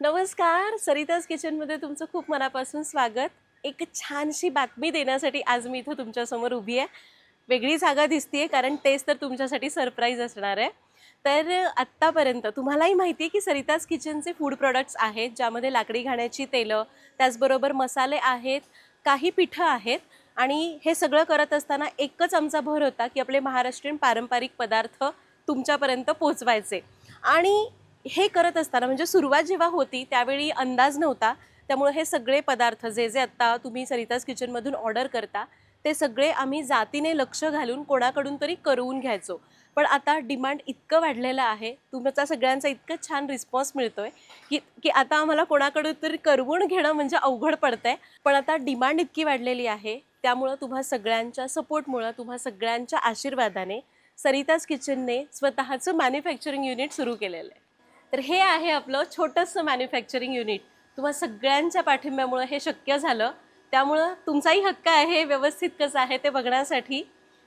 नमस्कार. सरिताज किचनमध्ये तुमचं खूप मनापासून स्वागत. एक छानशी बातमी देण्यासाठी आज मी इथं तुमच्यासमोर उभी आहे. वेगळी जागा दिसतीये कारण तेच तर तुमच्यासाठी सरप्राईज असणार आहे. तर आत्तापर्यंत तुम्हालाही माहिती आहे की सरिताज किचनचे फूड प्रॉडक्ट्स आहेत ज्यामध्ये लाकडी घाण्याची तेलं त्याचबरोबर मसाले आहेत काही पिठं आहेत. आणि हे सगळं करत असताना एकच आमचा भर होता की आपले महाराष्ट्रीयन पारंपरिक पदार्थ तुमच्यापर्यंत पोचवायचे आणि हे करत असताना म्हणजे सुरुवात जेव्हा होती त्यावेळी अंदाज नव्हता. त्यामुळे हे सगळे पदार्थ जे जे आत्ता तुम्ही सरिताज किचनमधून ऑर्डर करता ते सगळे आम्ही जातीने लक्ष घालून कोणाकडून तरी करवून घ्यायचो. पण आता डिमांड इतकं वाढलेलं आहे तुमचा सगळ्यांचा इतकं छान रिस्पॉन्स मिळतोय की की आता आम्हाला कोणाकडून तरी करवून घेणं म्हणजे अवघड पडतंय. पण आता डिमांड इतकी वाढलेली आहे त्यामुळं तुम्हा सगळ्यांच्या सपोर्टमुळं तुम्हा सगळ्यांच्या आशीर्वादाने सरिताज किचनने स्वतःचं मॅन्युफॅक्चरिंग युनिट सुरू केलेलं आहे. तर हे आहे आपलं छोटंसं मॅन्युफॅक्चरिंग युनिट तुम्हा सगळ्यांच्या पाठिंब्यामुळं हे शक्य झालं. त्यामुळं तुमचाही हक्क आहे व्यवस्थित कसं आहे ते बघण्यासाठी.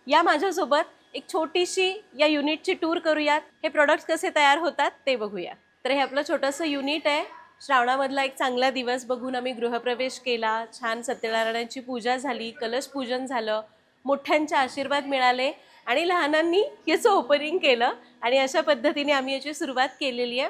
या माझ्यासोबत एक छोटीशी या युनिटची टूर करूयात. हे प्रोडक्ट्स कसे तयार होतात ते बघूया. तर हे आपलं छोटंसं युनिट आहे. श्रावणामधला एक चांगला दिवस बघून आम्ही गृहप्रवेश केला. छान सत्यनारायणाची पूजा झाली कलश पूजन झालं. मोठ्यांचे आशीर्वाद मिळाले. आणि लहानांनी याचं ओपनिंग केलं आणि अशा पद्धतीने आम्ही याची सुरुवात केलेली आहे.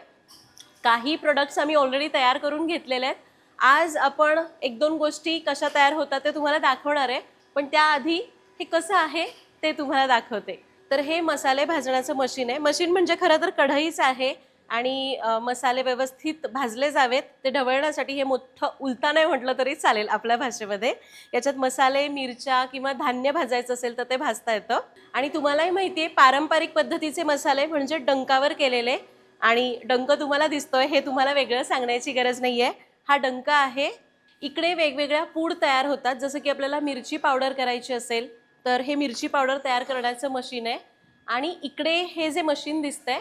काही प्रोडक्ट्स आम्ही ऑलरेडी तयार करून घेतलेले आहेत. आज आपण एक दोन गोष्टी कशा तयार होतात ते तुम्हाला दाखवणार आहे. पण त्याआधी हे कसं आहे ते तुम्हाला दाखवते. तर हे मसाले भाजण्याचं मशीन आहे. मशीन म्हणजे खरं तर कढईच आहे. आणि मसाले व्यवस्थित भाजले जावेत. ते ढवळण्यासाठी हे मोठं उलता नाही म्हटलं तरी चालेल आपल्या भाषेमध्ये. याच्यात मसाले मिरच्या किंवा धान्य भाजायचं असेल तर ते भाजता येतं. आणि तुम्हालाही माहिती आहे पारंपरिक पद्धतीचे मसाले म्हणजे डंकावर केलेले. आणि डंक तुम्हाला दिसतोय हे तुम्हाला वेगळं सांगण्याची गरज नाही आहे हा डंक आहे. इकडे वेगवेगळ्या पूड तयार होतात. जसं की आपल्याला मिरची पावडर करायची असेल तर हे मिरची पावडर तयार करण्याचं मशीन आहे. आणि इकडे हे जे मशीन दिसतंय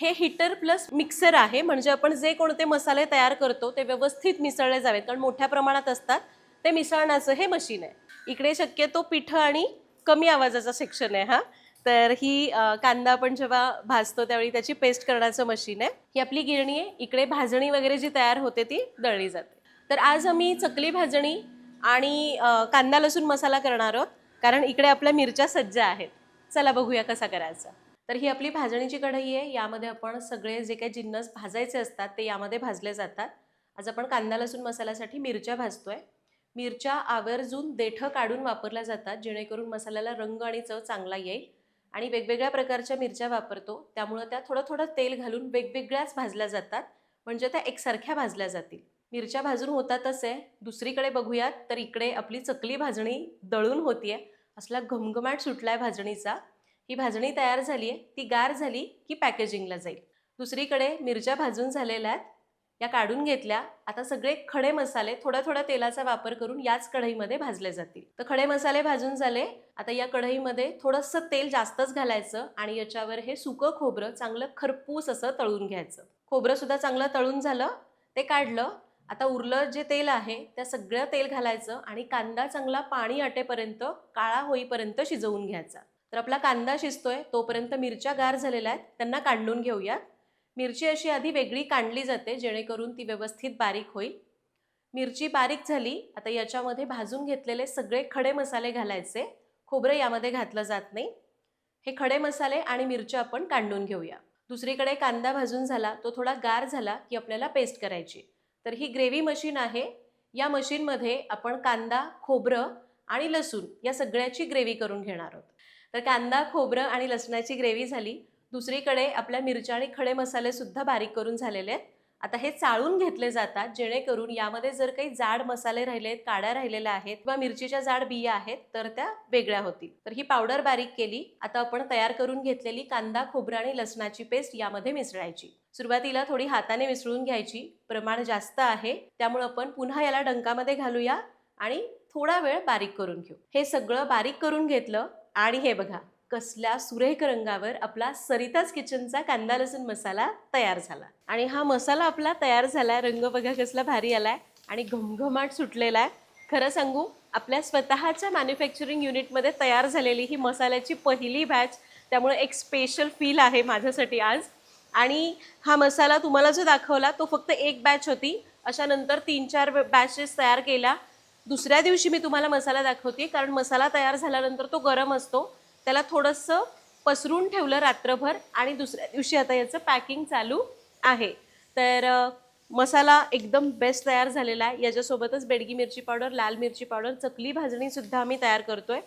हे हिटर प्लस मिक्सर आहे म्हणजे आपण जे कोणते मसाले तयार करतो ते व्यवस्थित मिसळले जावेत कारण मोठ्या प्रमाणात असतात ते मिसळण्याचं हे मशीन आहे. इकडे शक्यतो पिठं आणि कमी आवाजाचा सेक्शन आहे हा. तर ही कांदा आपण जेव्हा भाजतो त्यावेळी त्याची पेस्ट करण्याचं मशीन आहे. ही आपली गिरणी आहे इकडे भाजणी वगैरे जी तयार होते ती दळली जाते. तर आज आम्ही चकली भाजणी आणि कांदा लसूण मसाला करणार आहोत कारण इकडे आपल्या मिरच्या सज्ज आहेत. चला बघूया कसा करायचा. तर ही आपली भाजणीची कढई आहे. यामध्ये आपण सगळे जे काही जिन्नस भाजायचे असतात ते यामध्ये भाजले जातात. आज आपण कांदा लसूण मसाल्यासाठी मिरच्या भाजतोय. मिरच्या आवर्जून देठं काढून वापरल्या जातात जेणेकरून मसाल्याला रंग आणि चव चांगला येईल. आणि वेगवेगळ्या प्रकारच्या मिरच्या वापरतो. त्यामुळं त्या थोडं थोडं तेल घालून वेगवेगळ्याच भाजल्या जातात. म्हणजे त्या एकसारख्या भाजल्या जातील. मिरच्या भाजून होतातच आहे दुसरीकडे बघूयात तर इकडे आपली चकली भाजणी दळून होतीये. असला घमघमाट सुटलाय भाजणीचा. ही भाजणी तयार झाली आहे ती गार झाली की पॅकेजिंगला जाईल. दुसरीकडे मिरच्या भाजून झालेल्या आहेत या काढून घेतल्या आता सगळे खडे मसाले थोड्या थोड्या तेलाचा वापर करून याच कढईमध्ये भाजले जातील. तर खडे मसाले भाजून झाले आता या कढईमध्ये थोडंसं तेल जास्तच घालायचं आणि याच्यावर हे सुकं खोबरं चांगलं खरपूस असं तळून घ्यायचं. खोबरं सुद्धा चांगलं तळून झालं ते काढलं आता उरलं जे तेल आहे त्या सगळं तेल घालायचं आणि कांदा चांगला पाणी आटेपर्यंत काळा होईपर्यंत शिजवून घ्यायचा. तर आपला कांदा शिजतोय तोपर्यंत मिरच्या गार झालेल्या आहेत त्यांना काढून घेऊयात. मिरची अशी आधी वेगळी काढली जाते जेणेकरून ती व्यवस्थित बारीक होईल. मिरची बारीक झाली आता याच्यामध्ये भाजून घेतलेले सगळे खडे मसाले घालायचे. खोबरं यामध्ये घातलं जात नाही. हे खडे मसाले आणि मिरच्या आपण काढून घेऊया. दुसरीकडे कांदा भाजून झाला तो थोडा गार झाला की आपल्याला पेस्ट करायची. तर ही ग्रेव्ही मशीन आहे. या मशीनमध्ये आपण कांदा खोबरं आणि लसूण या सगळ्याची ग्रेव्ही करून घेणार आहोत. तर कांदा खोबरं आणि लसणाची ग्रेव्ही झाली. दुसरीकडे आपल्या मिरच्या आणि खडे मसालेसुद्धा बारीक करून झालेले आहेत. आता हे चाळून घेतले जातात जेणेकरून यामध्ये जर काही जाड मसाले राहिलेत काड्या राहिलेल्या आहेत किंवा मिरचीच्या जाड बिया आहेत तर त्या वेगळ्या होतील. तर ही पावडर बारीक केली. आता आपण तयार करून घेतलेली कांदा खोबरं आणि लसणाची पेस्ट यामध्ये मिसळायची. सुरुवातीला थोडी हाताने मिसळून घ्यायची. प्रमाण जास्त आहे. त्यामुळे आपण पुन्हा याला डंकामध्ये घालूया आणि थोडा वेळ बारीक करून घेऊ. हे सगळं बारीक करून घेतलं आणि हे बघा कसल्या सुरेख रंगावर आपला सरिताज किचनचा कांदा लसूण मसाला तयार झाला. आणि हा मसाला आपला तयार झाला रंग बघा कसला भारी आलाय आणि घमघमाट सुटलेला आहे खरं सांगू आपल्या स्वतःच्या मॅन्युफॅक्चरिंग युनिटमध्ये तयार झालेली ही मसाल्याची पहिली बॅच त्यामुळे एक स्पेशल फील आहे माझ्यासाठी आज. आणि हा मसाला तुम्हाला जो दाखवला तो फक्त एक बॅच होती. अशा नंतर तीन चार बॅचेस तयार केला दुसऱ्या दिवशी मी तुम्हाला मसाला दाखवते कारण मसाला तयार झाल्यानंतर तो गरम असतो. त्याला थोडंसं पसरून ठेवलं रात्रभर आणि दुसऱ्या दिवशी आता याचं पॅकिंग चालू आहे. तर मसाला एकदम बेस्ट तयार झालेला आहे. याच्यासोबतच बेडगी मिरची पावडर लाल मिरची पावडर चकली भाजणीसुद्धा आम्ही तयार करतो आहे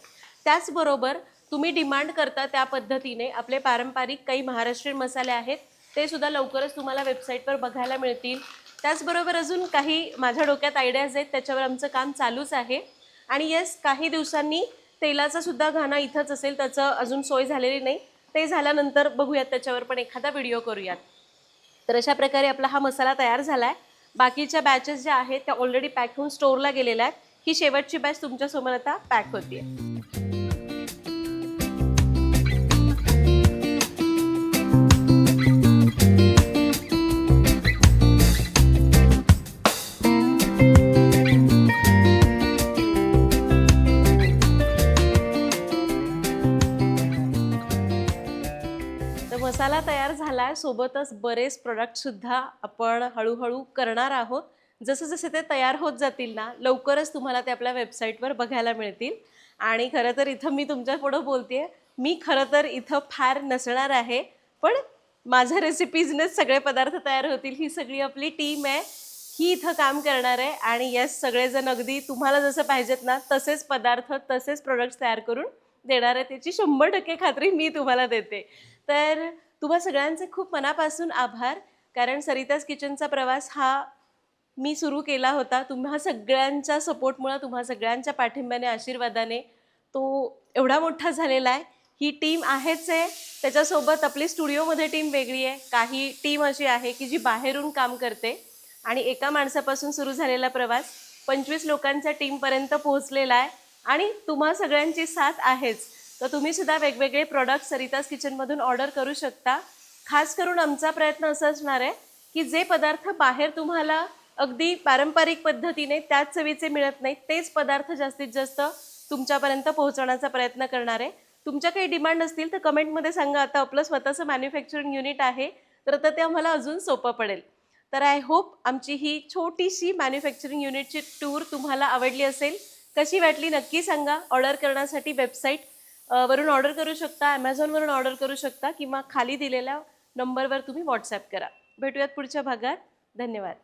त्याचबरोबर तुम्ही डिमांड करता त्या पद्धतीने आपले पारंपरिक काही महाराष्ट्रीयन मसाले आहेत ते सुद्धा लवकरच तुम्हाला वेबसाईटवर बघायला मिळतील. त्याचबरोबर अजून काही माझ्या डोक्यात आयडियाज आहेत त्याच्यावर आमचं काम चालूच आहे. आणि येस काही दिवसांनी तेलाचा सुद्धा घाणा इथंच असेल त्याचं अजून सोय झालेली नाही. ते झाल्यानंतर बघूयात त्याच्यावर पण एखादा व्हिडिओ करूयात. तर अशा प्रकारे आपला हा मसाला तयार झाला आहे बाकीच्या बॅचेस ज्या आहेत त्या ऑलरेडी पॅक होऊन स्टोअरला गेलेल्या आहेत. ही शेवटची बॅच तुमच्यासमोर आता पॅक होती आहे सोबतच बरेच प्रोडक्टसुद्धा आपण हळूहळू करणार आहोत. जसं जसे ते तयार होत जातील ना लवकरच तुम्हाला ते आपल्या वेबसाईटवर बघायला मिळतील. आणि खरं तर इथं मी तुमच्या पुढं बोलते मी खरं तर इथं फार नसणार आहे पण माझ्या रेसिपीजनेच सगळे पदार्थ तयार होतील. ही सगळी आपली टीम आहे. ही इथं काम करणार आहे. आणि यस सगळेजण अगदी तुम्हाला जसं पाहिजेत ना तसेच पदार्थ तसेच प्रोडक्ट्स तयार करून देणार आहे. त्याची शंभर टक्के खात्री मी तुम्हाला देते. तर तुम्हा सगळ्यांचे खूप मनापासून आभार. कारण सरिताज किचनचा प्रवास हा मी सुरू केला होता. तुम्हा सगळ्यांच्या सपोर्टमुळं तुम्हा सगळ्यांच्या पाठिंब्याने आशीर्वादाने तो एवढा मोठा झालेला आहे. ही टीम आहेच आहे. त्याच्यासोबत आपली स्टुडिओमध्ये टीम वेगळी आहे. काही टीम अशी आहे की जी बाहेरून काम करते आणि एका माणसापासून सुरू झालेला प्रवास पंचवीस लोकांच्या टीमपर्यंत पोहोचलेला आहे. आणि तुम्हा सगळ्यांची साथ आहेच. तर तुम्ही सुद्धा वेगवेगळे प्रॉडक्ट सरिताज किचनमधून ऑर्डर करू शकता. खास करून आमचा प्रयत्न असा असणार आहे की जे पदार्थ बाहेर तुम्हाला अगदी पारंपरिक पद्धतीने त्याच चवीचे मिळत नाहीत तेच पदार्थ जास्तीत जास्त तुमच्यापर्यंत पोहोचवण्याचा प्रयत्न करणार आहे. तुमच्या काही डिमांड असतील तर कमेंटमध्ये सांगा. आता आपलं स्वतःचं मॅन्युफॅक्चरिंग युनिट आहे तर आता ते आम्हाला अजून सोपं पडेल. तर आय होप आमची ही छोटीशी मॅन्युफॅक्चरिंग युनिटची टूर तुम्हाला आवडली असेल. कशी वाटली नक्की सांगा. ऑर्डर करण्यासाठी वेबसाईट वरून ऑर्डर करू शकता ॲमेझॉनवरून ऑर्डर करू शकता किंवा खाली दिलेल्या नंबरवर तुम्ही व्हॉट्सॲप करा. भेटूयात पुढच्या भागात. धन्यवाद.